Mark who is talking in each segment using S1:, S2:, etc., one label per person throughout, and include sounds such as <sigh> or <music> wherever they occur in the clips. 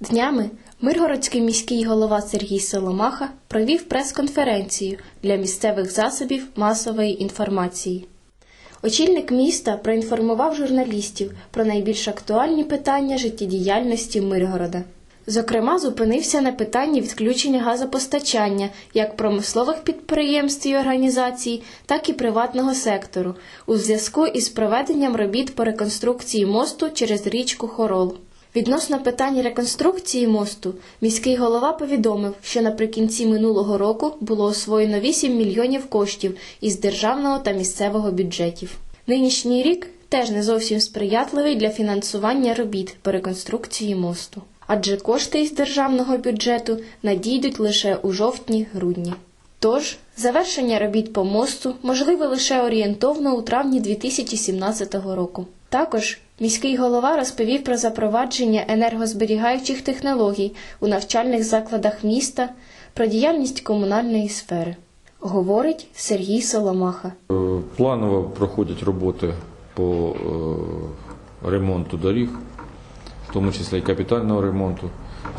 S1: Днями Миргородський міський голова Сергій Соломаха провів прес-конференцію для місцевих засобів масової інформації. Очільник міста проінформував журналістів про найбільш актуальні питання життєдіяльності Миргорода. Зокрема, зупинився на питанні відключення газопостачання як промислових підприємств і організацій, так і приватного сектору у зв'язку із проведенням робіт по реконструкції мосту через річку Хорол. Відносно питань реконструкції мосту, міський голова повідомив, що наприкінці минулого року було освоєно 8 мільйонів коштів із державного та місцевого бюджетів. Нинішній рік теж не зовсім сприятливий для фінансування робіт по реконструкції мосту, адже кошти із державного бюджету надійдуть лише у жовтні-грудні. Тож завершення робіт по мосту можливе лише орієнтовно у травні 2017 року. Також міський голова розповів про запровадження енергозберігаючих технологій у навчальних закладах міста, про діяльність комунальної сфери. Говорить Сергій Соломаха.
S2: Е, Планово проходять роботи по е, ремонту доріг, в тому числі і капітального ремонту.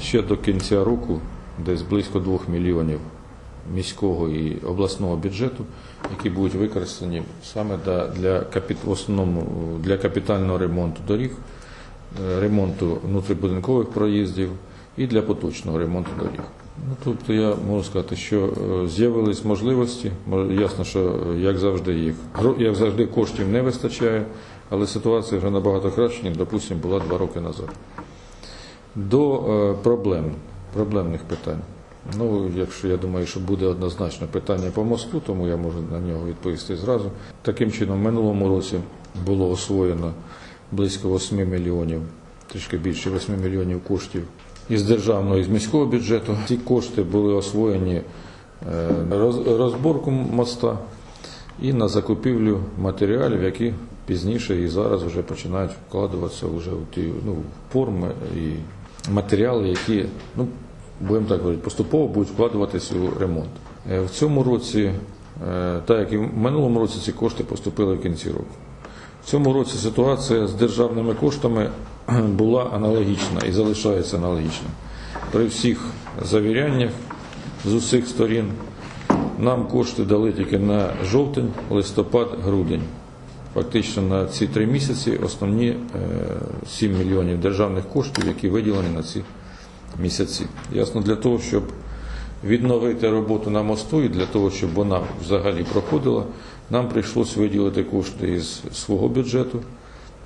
S2: Ще до кінця року десь близько 2 мільйонів міського і обласного бюджету, які будуть використані саме для, в основному для капітального ремонту доріг, е, ремонту внутрібудинкових проїздів і для поточного ремонту доріг. Ну, тобто я можу сказати, що е, з'явились можливості. Ясно, що е, як завжди їх як завжди коштів не вистачає, але ситуація вже набагато краща, ніж, допустимо, була два роки назад. До проблем, проблемних питань. Ну, якщо я думаю, що буде однозначно питання по мосту, тому я можу на нього відповісти зразу. Таким чином, в минулому році було освоєно близько 8 мільйонів, трішки більше 8 мільйонів коштів із державного і з міського бюджету. Ці кошти були освоєні е, на розборку моста і на закупівлю матеріалів, які пізніше і зараз вже починають вкладуватися вже в ті ну, форми і матеріали, які, ну, будемо так говорити, поступово будуть вкладуватися у ремонт. Е, В цьому році, е, так як і в минулому році, ці кошти поступили в кінці року. В цьому році ситуація з державними коштами <clears throat> була аналогічна і залишається аналогічна. При всіх завіряннях з усіх сторін нам кошти дали тільки на жовтень, листопад, грудень. Фактично на ці три місяці основні е, 7 мільйонів державних коштів, які виділені на ці місяці. Ясно, для того, щоб відновити роботу на мосту і для того, щоб вона взагалі проходила, нам прийшлось виділити кошти із свого бюджету.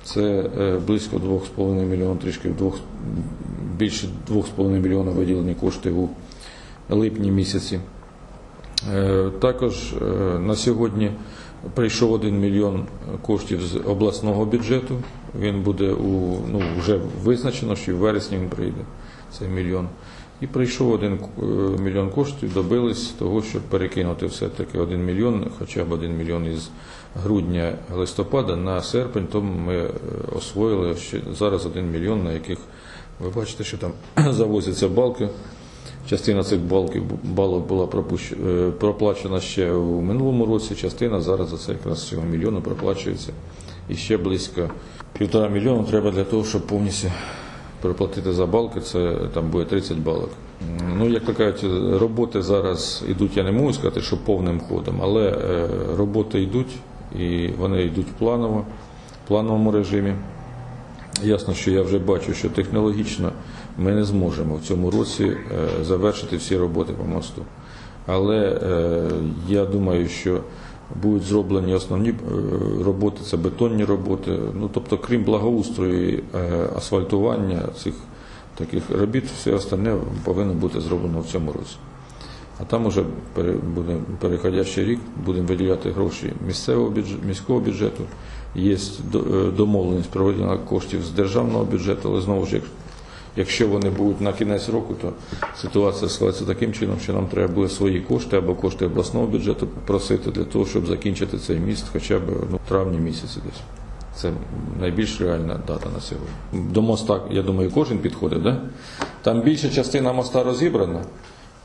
S2: Це е, близько 2,5 мільйонів, трішки двох- більше 2,5 мільйона виділені кошти у липні місяці. Е, Також е, на сьогодні прийшов 1 мільйон коштів з обласного бюджету. Він буде у ну вже визначено, що в вересні він прийде цей мільйон. І прийшов один е, мільйон коштів, добились того, щоб перекинути все-таки 1 мільйон, хоча б 1 мільйон із грудня листопада на серпень, тому ми е, освоїли ще зараз 1 мільйон, на яких ви бачите, що там <clears throat> завозяться балки. Частина цих балків, балок була пропущ- е, проплачена ще у минулому році, частина зараз за це якраз цього мільйону проплачується. І ще близько півтора мільйона треба для того, щоб повністю проплатити за балки, це там буде 30 балок. Ну, як то кажуть, роботи зараз йдуть, я не можу сказати, що повним ходом, але е, роботи йдуть і вони йдуть планово, в плановому режимі. Ясно, що я вже бачу, що технологічно ми не зможемо в цьому році е, завершити всі роботи по мосту. Але е, я думаю, що будуть зроблені основні е, роботи, це бетонні роботи. Ну, тобто, крім благоустрою е, асфальтування цих таких робіт, все остальне повинно бути зроблено в цьому році. А там уже буде переходящий рік, будемо виділяти гроші місцевого бюджету, міського бюджету. Є е, домовленість проведення коштів з державного бюджету, але знову ж, як- якщо вони будуть на кінець року, то ситуація складеться таким чином, що нам треба буде свої кошти або кошти обласного бюджету просити для того, щоб закінчити цей міст хоча б ну, в травні місяці десь. Це найбільш реальна дата на сьогодні. До моста, я думаю, кожен підходить, да? Там більша частина моста розібрана,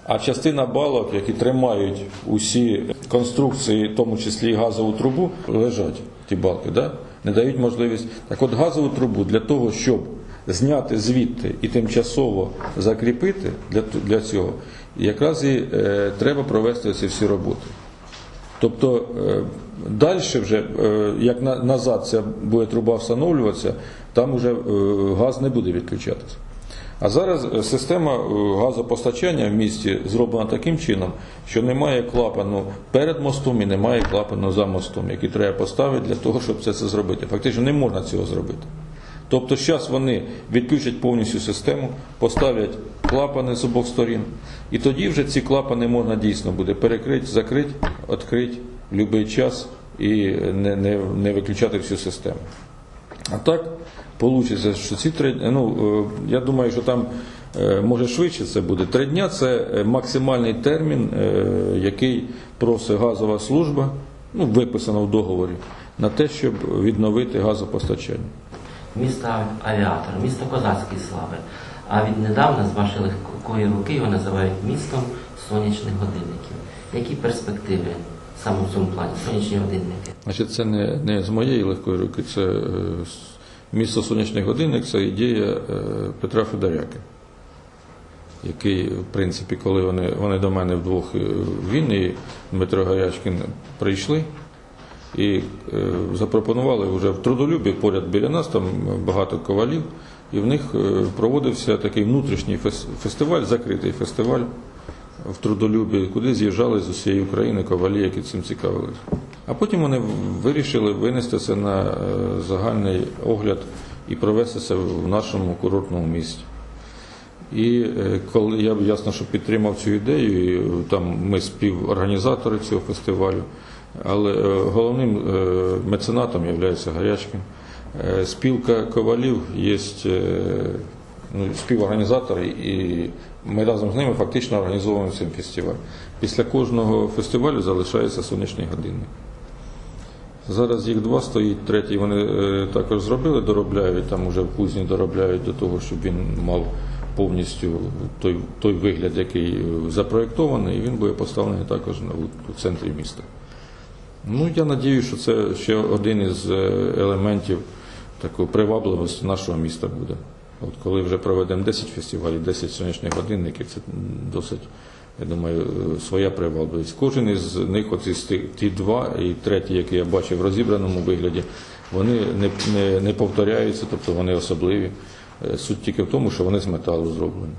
S2: а частина балок, які тримають усі конструкції, в тому числі і газову трубу, лежать ті балки, да? не дають можливість. Так от газову трубу для того, щоб зняти звідти і тимчасово закріпити для, для цього, якраз і е, треба провести ці всі роботи. Тобто далі вже, е, як на- назад ця буде труба встановлюватися, там вже е, газ не буде відключатися. А зараз е, система е, газопостачання в місті зроблена таким чином, що немає клапану перед мостом і немає клапану за мостом, який треба поставити для того, щоб це, це зробити. Фактично не можна цього зробити. Тобто зараз вони відключать повністю систему, поставлять клапани з обох сторін, і тоді вже ці клапани можна дійсно буде перекрити, закрити, відкрити в будь-який час і не, не, не виключати всю систему. А так вийде, що ці три ну е, я думаю, що там е, може швидше це буде. Три дня це е, максимальний термін, який просить газова служба, ну виписано в договорі, на те, щоб відновити газопостачання.
S3: Місто авіатор, місто козацької слави. А віднедавна з вашої легкої руки його називають містом сонячних годинників. Які перспективи саме в цьому плані сонячні годинники?
S2: Значить, це не, не з моєї легкої руки, це е, місто сонячних годинник, це ідея е, Петра Федоряки, який, в принципі, коли вони, вони до мене вдвох е, він і Дмитро Гарячкін прийшли і е, запропонували вже в трудолюбі поряд біля нас, там багато ковалів, і в них е, проводився такий внутрішній фестиваль, закритий фестиваль в трудолюбі, куди з'їжджали з усієї України ковалі, які цим цікавились. А потім вони вирішили винести це на е, загальний огляд і провести це в нашому курортному місті. І коли я ясно, що підтримав цю ідею, і там ми співорганізатори цього фестивалю, але е, головним е, меценатом є Гарячкин. Е, Спілка ковалів є ну, співорганізатори, і ми разом з ними фактично організовуємо цей фестиваль. Після кожного фестивалю залишається сонячний годинник. Зараз їх два стоїть, третій вони також зробили, доробляють, там уже в кузні доробляють до того, щоб він мав повністю той, той вигляд, який запроєктований, і він буде поставлений також у центрі міста. Ну, я надію, що це ще один із е, елементів такої привабливості нашого міста буде. От коли вже проведемо 10 фестивалів, 10 сонячних годинників, це досить, я думаю, своя привабливість. Кожен із них, оці ті два і третій, який я бачив в розібраному вигляді, вони не, не, не повторяються, тобто вони особливі. Е, Суть тільки в тому, що вони з металу зроблені.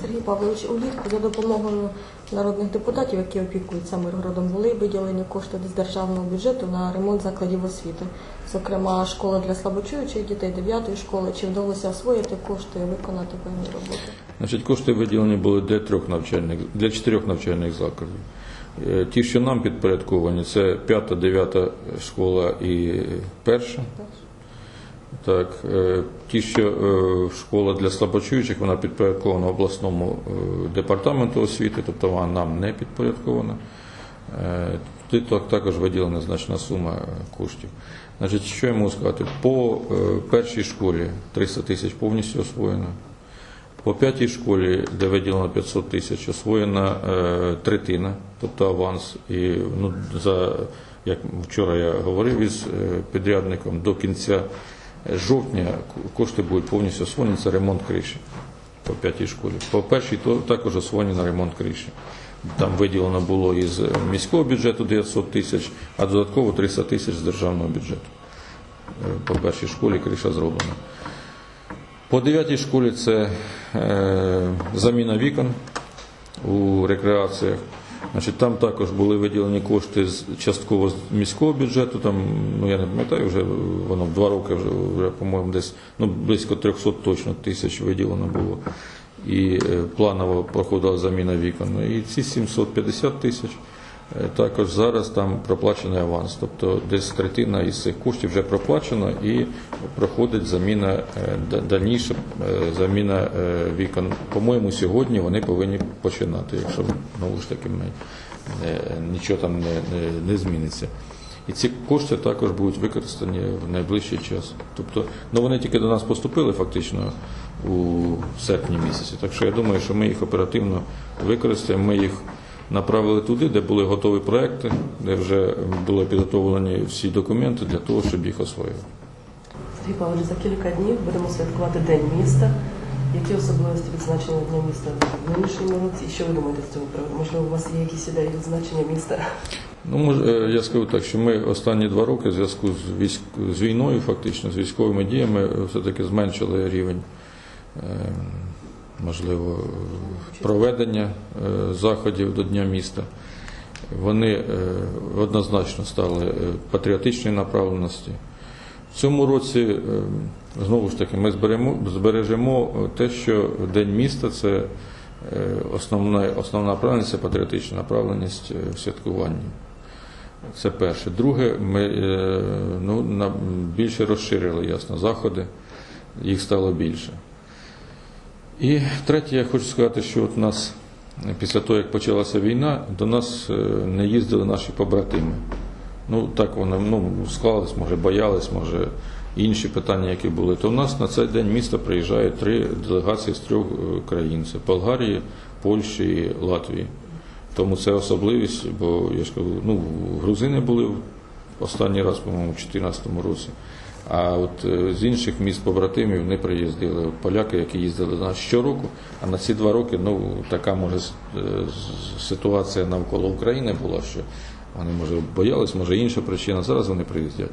S4: Сергій Павлович, улітку за допомогою народних депутатів, які опікуються Миргородом, були виділені кошти з державного бюджету на ремонт закладів освіти. Зокрема, школа для слабочуючих дітей 9 школи. Чи вдалося освоїти кошти і виконати певні роботи?
S2: Значить, кошти виділені були для трьох навчальних, для чотирьох навчальних закладів. Е, Ті, що нам підпорядковані, це п'ята, дев'ята школа і перша. Так, е, ті, що е, школа для слабочуючих, вона підпорядкована обласному е, департаменту освіти, тобто вона нам не підпорядкована. Тут також виділена значна сума коштів. Значить, що я можу сказати? По першій школі 300 тисяч повністю освоєно. По п'ятій школі, де виділено 500 тисяч, освоєна третина, тобто аванс. І ну, за, як вчора я говорив із підрядником, до кінця жовтня кошти будуть повністю освоєні, це ремонт криші по п'ятій школі. По першій також освоєні на ремонт криші. Там виділено було із міського бюджету 900 тисяч, а додатково 300 тисяч з державного бюджету. Е, По першій школі криша зроблена. По дев'ятій школі це е, заміна вікон у рекреаціях. Значить, там також були виділені кошти з частково з міського бюджету. Там, ну я не пам'ятаю, вже воно в два роки вже, вже по-моєму, десь ну, близько 300 точно тисяч виділено було. І е, планово проходила заміна вікон. Ну, І ці 750 тисяч Також зараз там проплачений аванс, тобто десь третина із цих коштів вже проплачена і проходить заміна е, дальніша е, заміна е, вікон. По-моєму, сьогодні вони повинні починати, якщо знову ж таки ми, е, нічого там не, не, не зміниться. І ці кошти також будуть використані в найближчий час. Тобто, ну вони тільки до нас поступили фактично у серпні місяці. Так що я думаю, що ми їх оперативно використаємо. Ми їх направили туди, де були готові проекти, де вже були підготовлені всі документи для того, щоб їх освоїти.
S5: Сергій Павлович, за кілька днів будемо святкувати День міста. Які особливості відзначення Дня міста в нинішньому році? І що ви думаєте з цього приводу? Можливо, у вас є якісь ідеї відзначення міста?
S2: Ну, е, я скажу так, що ми останні два роки в зв'язку з, військ... з війною, фактично, з військовими діями, все-таки зменшили рівень, е, можливо, проведення е, заходів до Дня міста. Вони е, однозначно стали е, патріотичної направленості. В цьому році, знову ж таки, ми зберемо, збережемо те, що День міста це основна, основна направленість, це патріотична направленість в святкуванні. Це перше. Друге, ми ну, більше розширили ясно заходи, їх стало більше. І третє, я хочу сказати, що от нас після того, як почалася війна, до нас е, не їздили наші побратими. Ну, так воно ну, склалось, може, боялись, може, інші питання, які були. То в нас на цей день міста приїжджають три делегації з трьох е, країн: це Болгарії, Польщі і Латвії. Тому це особливість, бо я ж кажу, ну, грузини були в останній раз, по-моєму, у 2014 році. А от е, з інших міст побратимів не приїздили. От поляки, які їздили нас щороку, а на ці два роки ну, така може е, ситуація навколо України була, що вони може боялись, може інша причина. Зараз вони приїздять.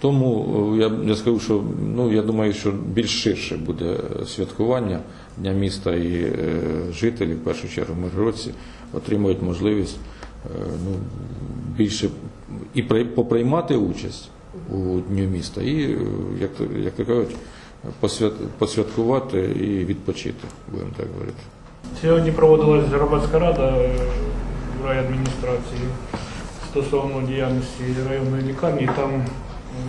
S2: Тому е, я, я скажу, що ну, я думаю, що більш ширше буде святкування Дня міста і е, жителі, в першу чергу, Миргородці, отримують можливість е, ну, більше і при- поприймати участь у Дню міста, і, е, як, то- кажуть, посвят, посвяткувати і відпочити, будемо так говорити.
S6: Сьогодні проводилась громадська рада е, райадміністрації стосовно діяльності районної лікарні. Там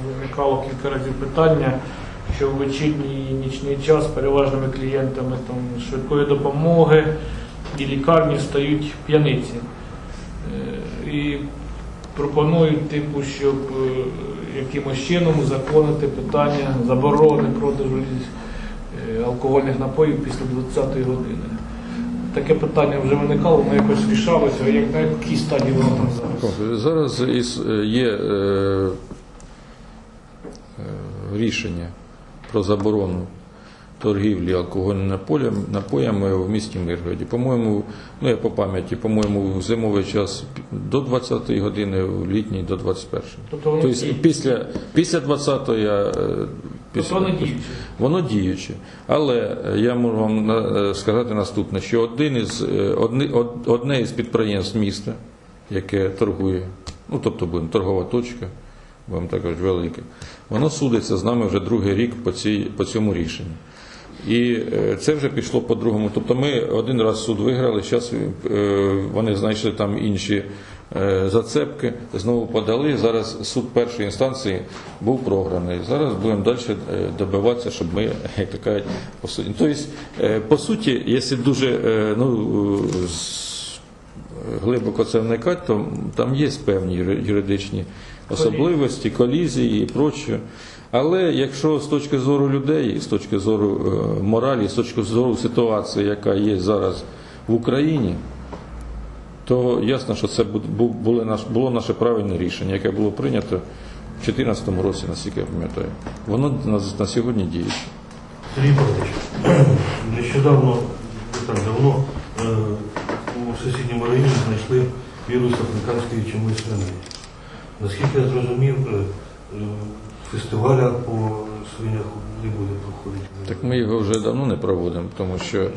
S6: виникало кілька разів питання, що в вечірній і нічний час переважними клієнтами там, швидкої допомоги і лікарні стають п'яниці. Е, І пропонують, типу, щоб якимось чином узаконити питання заборони продажу е, алкогольних напоїв після 20-ї години. Таке питання вже виникало, воно якось рішалося, а як на якій стадії воно там зараз?
S2: Зараз є е, е, рішення про заборону торгівлі алкогольними напоями, напоями в місті Миргороді. По-моєму, ну я по пам'яті, по-моєму, в зимовий час до 20-ї години, в літній до 21-ї.
S6: Тобто воно
S2: Тобто після, після 20-ї я, е,
S6: Тобто воно діюче.
S2: Воно діюче. Але я можу вам е, сказати наступне, що один із, е, одне, од- одне із підприємств міста, яке торгує, ну тобто будемо торгова точка, будемо так кажуть, велике, воно судиться з нами вже другий рік по, цій, по цьому рішенню. І е, це вже пішло по-другому. Тобто ми один раз суд виграли, зараз вони знайшли там інші е, зацепки, знову подали. Зараз суд першої інстанції був програний. Зараз будемо далі е, добиватися, щоб ми, <laughs> як то по суті. Тобто, е, по суті, якщо дуже е, ну, глибоко це вникати, то там є певні юридичні особливості, колізії і проче. Але якщо з точки зору людей, з точки зору е, моралі, з точки зору ситуації, яка є зараз в Україні, то ясно, що це було наше правильне рішення, яке було прийнято в 2014 році, наскільки я пам'ятаю. Воно на, сьогодні діюче.
S7: Сергій Павлович, <clears throat> нещодавно, не так давно, у сусідньому районі знайшли вірус африканської чуми свиней. Наскільки я зрозумів, е, фестиваля по свинях не буде проходити.
S2: Так ми його вже давно не проводимо, тому що,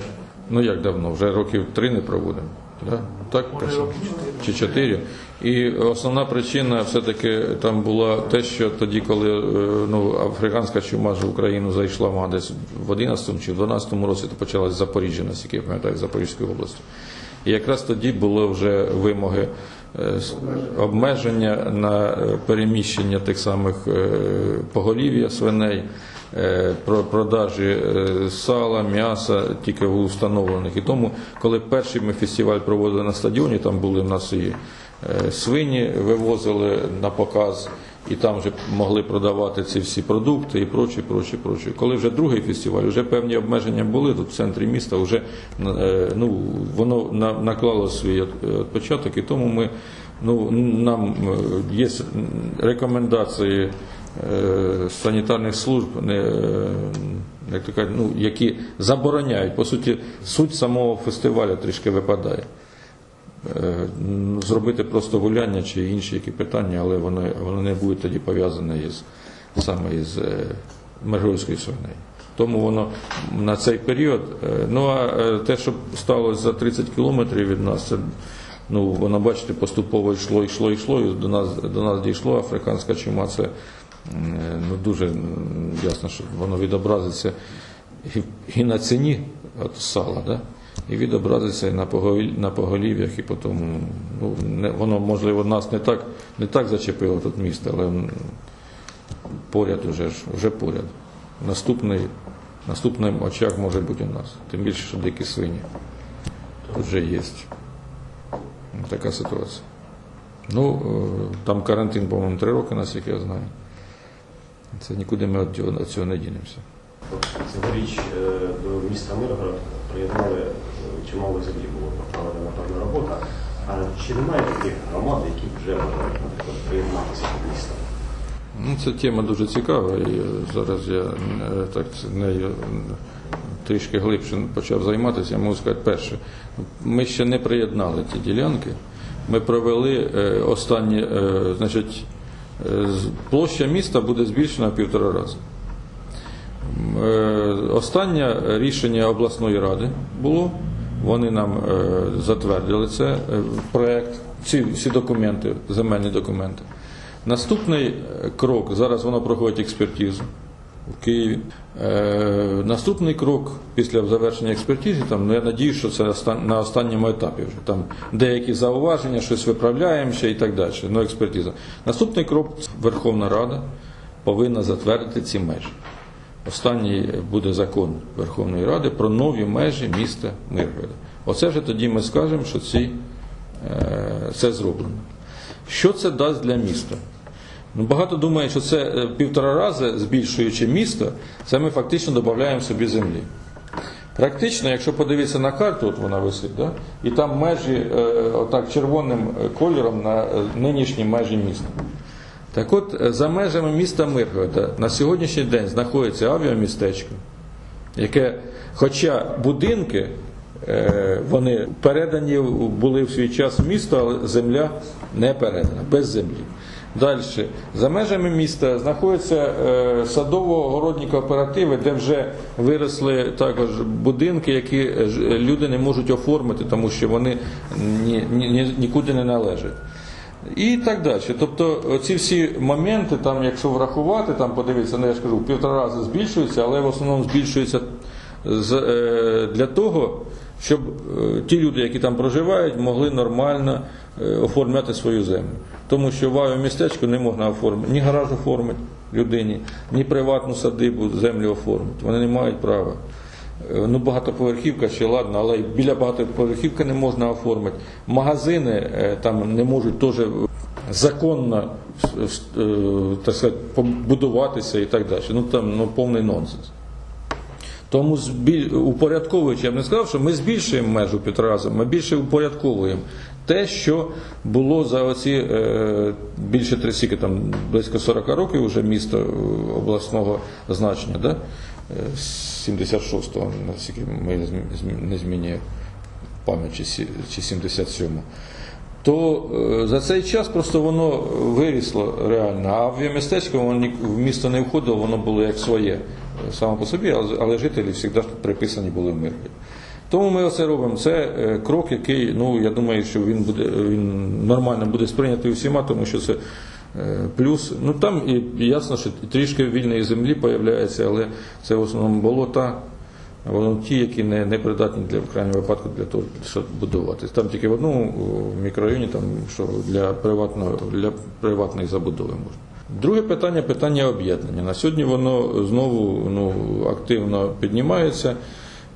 S2: ну як давно, вже років три не проводимо. Да? Так, чи чотири. І основна причина все-таки там була те, що тоді, коли е, ну, африканська чума ж в Україну зайшла десь в 11 чи в 12 році, то почалась Запоріжжя, наскільки я пам'ятаю, Запорізької області. І якраз тоді були вже вимоги е, обмеження на е, переміщення тих самих е, поголів'я свиней, про продажі сала, м'яса тільки в установлених. І тому, коли перший ми фестиваль проводили на стадіоні, там були в нас і свині вивозили на показ. І там вже могли продавати ці всі продукти і прочі, прочі, прочі. Коли вже другий фестиваль, вже певні обмеження були тут в центрі міста, вже е, ну, воно на- наклало свій відпочаток, і тому ми, ну, нам е, є рекомендації е, санітарних служб, е, як то кажуть, ну, які забороняють. По суті, суть самого фестивалю трішки випадає. Е, Зробити просто гуляння чи інші які питання, але вони, вони не будуть тоді пов'язані із саме із е, Миргородською свинею. Тому воно на цей період. е, Ну а те, що сталося за 30 кілометрів від нас, це ну воно, бачите, поступово йшло, йшло, йшло, і до нас до нас дійшло. Африканська чума це ну дуже ясно, що воно відобразиться і, і на ціні от сала, да? І відобразиться на, на поголів'ях, і потім ну, не, воно можливо нас не так, не так зачепило тут місто, але поряд уже вже поряд. Наступний, наступний очаг може бути у нас. Тим більше, що дикі свині. Тут вже є. Така ситуація. Ну, е, там карантин, по-моєму, три роки, наскільки я знаю. Це нікуди ми від цього не дінемося.
S8: Цьогоріч е, до міста Миргород приєднали е, чимало землі було проведена певна робота. А чи немає таких громад, які вже бажають, приєднатися до міста?
S2: Ну, ця тема дуже цікава, і зараз я е, так нею трішки глибше почав займатися. Я можу сказати, перше, ми ще не приєднали ті ділянки. Ми провели е, останні, е, значить, площа міста буде збільшена в півтора рази. Останнє рішення обласної ради було. Вони нам е, затвердили це е, проект, ці всі документи, земельні документи. Наступний е, крок, зараз воно проходить експертизу в Києві. Наступний крок після завершення експертизи, там, ну, я надію, що це на останньому етапі вже. Там деякі зауваження, щось виправляємо ще і так далі. Ну, експертиза. Наступний крок Верховна Рада повинна затвердити ці межі. Останній буде закон Верховної Ради про нові межі міста Миргорода. Оце вже тоді ми скажемо, що ці, е, це зроблено. Що це дасть для міста? Ну, багато думає, що це е, півтора рази збільшуючи місто, це ми фактично додаємо собі землі. Практично, якщо подивитися на карту, от вона висить, да? і там межі е, отак червоним кольором на нинішні межі міста. Так от, е, за межами міста Миргорода на сьогоднішній день знаходиться авіамістечко, яке, хоча будинки, е, вони передані були в свій час в місто, але земля не передана, без землі. Далі, за межами міста знаходяться е, садово-городні кооперативи, де вже виросли також будинки, які люди не можуть оформити, тому що вони ні, ні, ні- нікуди не належать. І так далі. Тобто ці всі моменти, там, якщо врахувати, там подивитися, ну я ж кажу, півтора рази збільшуються, але в основному збільшується е, для того, щоб е, ті люди, які там проживають, могли нормально е, оформляти свою землю. Тому що в авіамістечку не можна оформити ні гараж оформити людині, ні приватну садибу землю оформити. Вони не мають права. Е, Ну, багатоповерхівка ще ладно, але біля багатоповерхівки не можна оформити. Магазини е, там не можуть теж законно е, так сказати, побудуватися і так далі. Ну там ну, повний нонсенс. Тому упорядковуючи, я б не сказав, що ми збільшуємо межу півтора рази, ми більше упорядковуємо те, що було за оці більше 30, там близько 40 років вже місто обласного значення, да? Е, з 76-го, наскільки ми не змі- змі- не змінює пам'ять, чи 77-го то е, за цей час просто воно вирісло реально. А в містечко воно в місто не входило, воно було як своє е, само по собі, але, жителі завжди приписані були в Миргороді. Тому ми оце робимо. Це е, крок, який, ну я думаю, що він буде він нормально буде сприйнятий усіма, тому що це плюс. Ну там і ясно, що трішки вільної землі появляється, але це в основному болота. Воно ті, які не, не придатні для в крайньому випадку для того, щоб будувати. Там тільки в одному мікрорайоні, там що для приватного для приватної забудови можна. Друге питання питання об'єднання. На сьогодні воно знову ну, активно піднімається.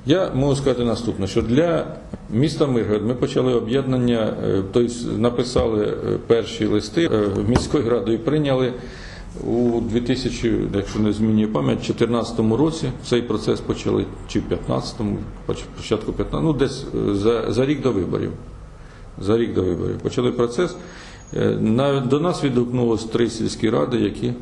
S2: Я можу сказати наступне, що для міста Миргород ми почали об'єднання, тобто написали е, перші листи е, міською радою прийняли у 2000, якщо не змінює пам'ять, 2014 році цей процес почали, чи в 15-му, початку 15 ну десь за, за рік до виборів. За рік до виборів. Почали процес. До нас відгукнулось три сільські ради, які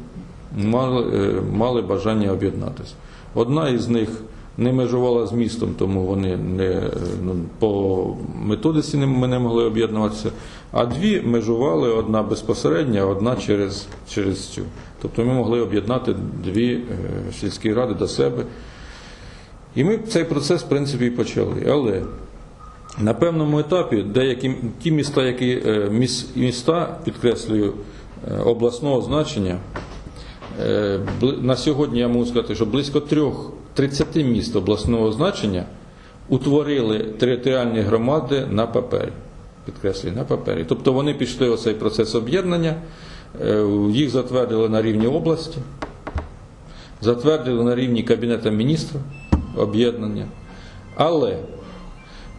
S2: мали, мали бажання об'єднатися. Одна із них не межувала з містом, тому вони не, ну, по методиці ми не могли об'єднуватися, а дві межували одна безпосередньо, одна через, через цю. Тобто ми могли об'єднати дві е, сільські ради до себе. І ми цей процес, в принципі, і почали. Але на певному етапі деякі ті міста, які е, міс- міста, підкреслюю, е, обласного значення, на сьогодні я можу сказати, що близько трьох 30 міст обласного значення утворили територіальні громади на папері. Підкреслюю, на папері. Тобто вони пішли у цей процес об'єднання, е, їх затвердили на рівні області, затвердили на рівні Кабінету міністрів об'єднання. Але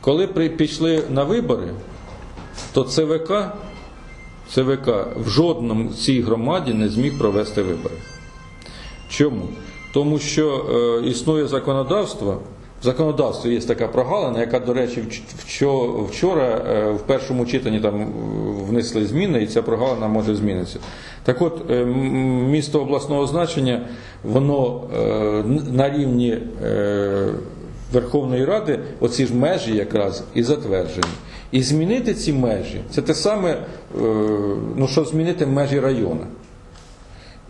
S2: коли пішли на вибори, то ЦВК, ЦВК в жодному цій громаді не зміг провести вибори. Чому? Тому що е, існує законодавство. В законодавстві є така прогалина, яка, до речі, вчора е, в першому читанні там внесли зміни, і ця прогалина може змінитися. Так от, е, місто обласного значення, воно е, на рівні Верховної Ради, оці ж межі якраз і затверджені. І змінити ці межі це те саме, ну що змінити межі району.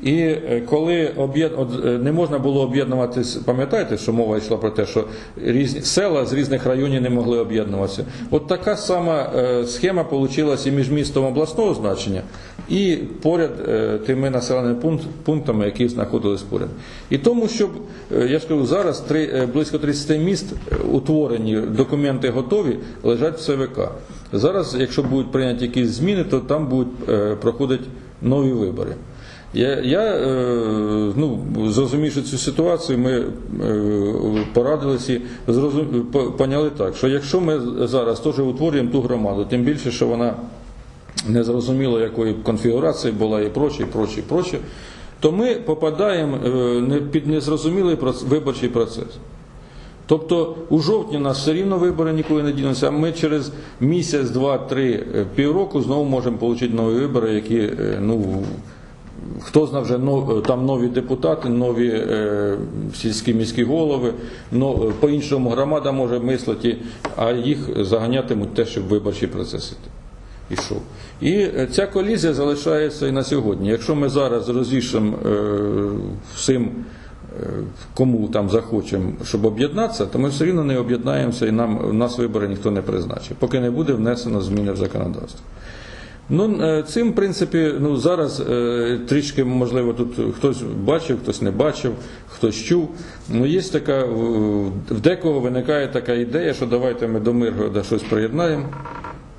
S2: І е, коли е, не можна було об'єднуватись, пам'ятаєте, що мова йшла про те, що різні села з різних районів не могли об'єднуватися. От така сама е, схема вийшла і між містом обласного значення і поряд тими населеними пунктами, які знаходились поряд. І тому, щоб я ж кажу, зараз близько 30 міст утворені, документи готові, лежать в ЦВК. Зараз, якщо будуть прийняті якісь зміни, то там будуть проходити нові вибори. Я, я е, ну, зрозумівши цю ситуацію, ми е, порадилися і поняли так, що якщо ми зараз теж утворюємо ту громаду, тим більше, що вона не зрозуміло, якої конфігурації була і проче, і проче, і проче, то ми попадаємо е, під незрозумілий виборчий процес. Тобто у жовтні нас все рівно вибори ніколи не дінуться, а ми через місяць, два, три, півроку знову можемо отримати нові вибори, які ну, Хто знає вже но- там нові депутати, нові е, сільські міські голови, е, по-іншому громада може мислити, а їх заганятимуть те, щоб виборчий процес іти- ішов. І е, ця колізія залишається і на сьогодні. Якщо ми зараз розвішимо е, всім, е, кому там захочемо, щоб об'єднатися, то ми все рівно не об'єднаємося і нас вибори ніхто не призначить, поки не буде внесено зміни в законодавство. Ну, е, цим, в принципі, ну, зараз е, трішки, можливо, тут хтось бачив, хтось не бачив, хтось чув. Ну, є така, в декого виникає така ідея, що давайте ми до Миргорода щось приєднаємо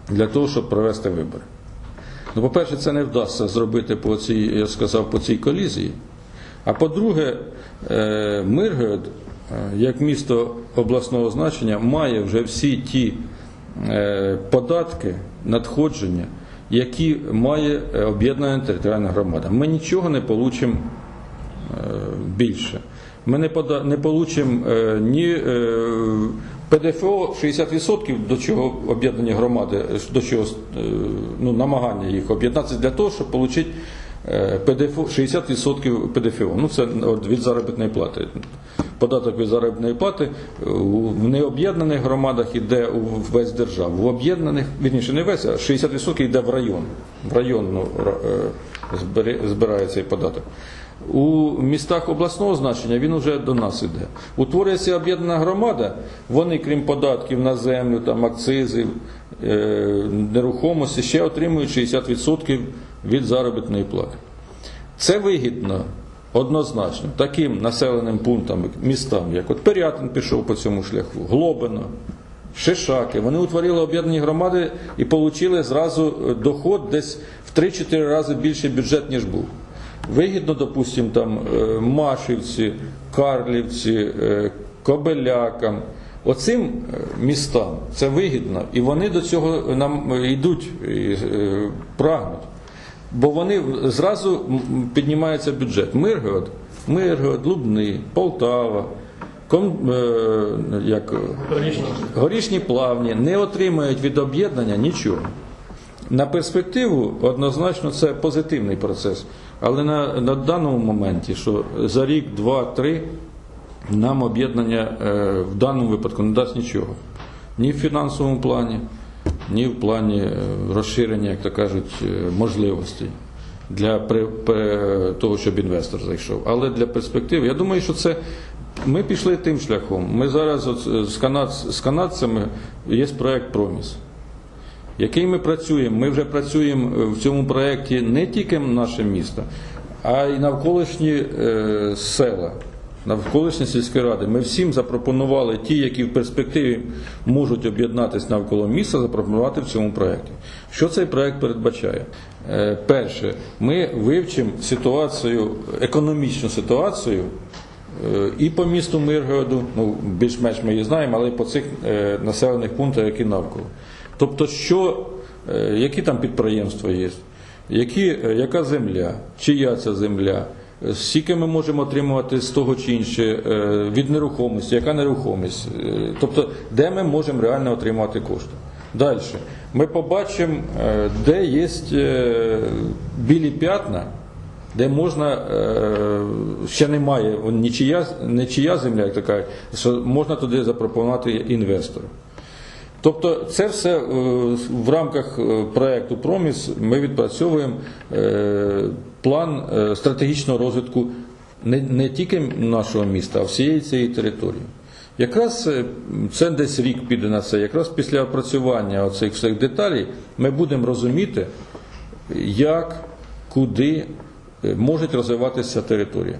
S2: для того, щоб провести вибори. Ну, по-перше, це не вдасться зробити по цій, я сказав, по цій колізії. А по-друге, е, Миргород, як місто обласного значення, має вже всі ті податки, надходження, які має е, об'єднана територіальна громада. Ми нічого не получимо більше. Ми не, не получимо е, ні е, ПДФО 60% до чого об'єднані громади, е, до чого е, ну, намагання їх об'єднатися для того, щоб отримати е, ПДФО, 60% ПДФО. Ну, це від заробітної плати. Податок від заробітної плати е, в необ'єднаних громадах йде у весь державу. В об'єднаних, вірніше, не весь, а 60% йде в район. В район ну, ра- е, збере- збирає цей податок. У містах обласного значення він вже до нас іде. Утворюється об'єднана громада, вони, крім податків на землю, там, акцизів, е, нерухомості, ще отримують 60% від заробітної плати. Це вигідно однозначно таким населеним пунктам, містам, як от Пирятин пішов по цьому шляху, Глобино, Шишаки. Вони утворили об'єднані громади і отримали зразу е, доход десь в 3-4 рази більше бюджет, ніж був. Вигідно, допустимо, там е, Машівці, Карлівці, е, Кобелякам. Оцим містам це вигідно, і вони до цього нам йдуть і прагнуть. Бо вони зразу піднімається бюджет. Миргород, Миргород, Лубни, Полтава, Ком, е, як,
S6: Горішні.
S2: горішні плавні не отримають від об'єднання нічого. На перспективу однозначно це позитивний процес. Але на, на даному моменті, що за рік, два, три, нам об'єднання е, в даному випадку не дасть нічого. Ні в фінансовому плані, ні в плані е, розширення, як то кажуть, е, можливостей для того, щоб інвестор зайшов. Але для перспективи, я думаю, що це ми пішли тим шляхом. Ми зараз от е, з, канад, з канадцями є проект Проміс який ми працюємо. Ми вже працюємо в цьому проєкті не тільки наше місто, а й навколишні е, села, навколишні сільські ради. Ми всім запропонували ті, які в перспективі можуть об'єднатися навколо міста, запропонувати в цьому проєкті. Що цей проєкт передбачає? Е, перше, ми вивчимо ситуацію, економічну ситуацію. Е, І по місту Миргороду, ну більш-менш ми її знаємо, але і по цих е, населених пунктах, які навколо. Тобто, що, які там підприємства є, які, яка земля, чия ця земля, скільки ми можемо отримувати з того чи інше е, від нерухомості, яка нерухомість, е, тобто, де ми можемо реально отримати кошти. Далі. Ми побачимо, е, де є е, білі п'ятна, де можна, е, ще немає нічия, нічия земля, як така, що можна туди запропонувати інвестору. Тобто це все е, в рамках е, проекту Проміс ми відпрацьовуємо е, план е, стратегічного розвитку не, не тільки нашого міста, а всієї цієї території. Якраз е, це десь рік піде на це. Якраз після опрацювання оцих всіх деталей ми будемо розуміти, як, куди е, може розвиватися територія.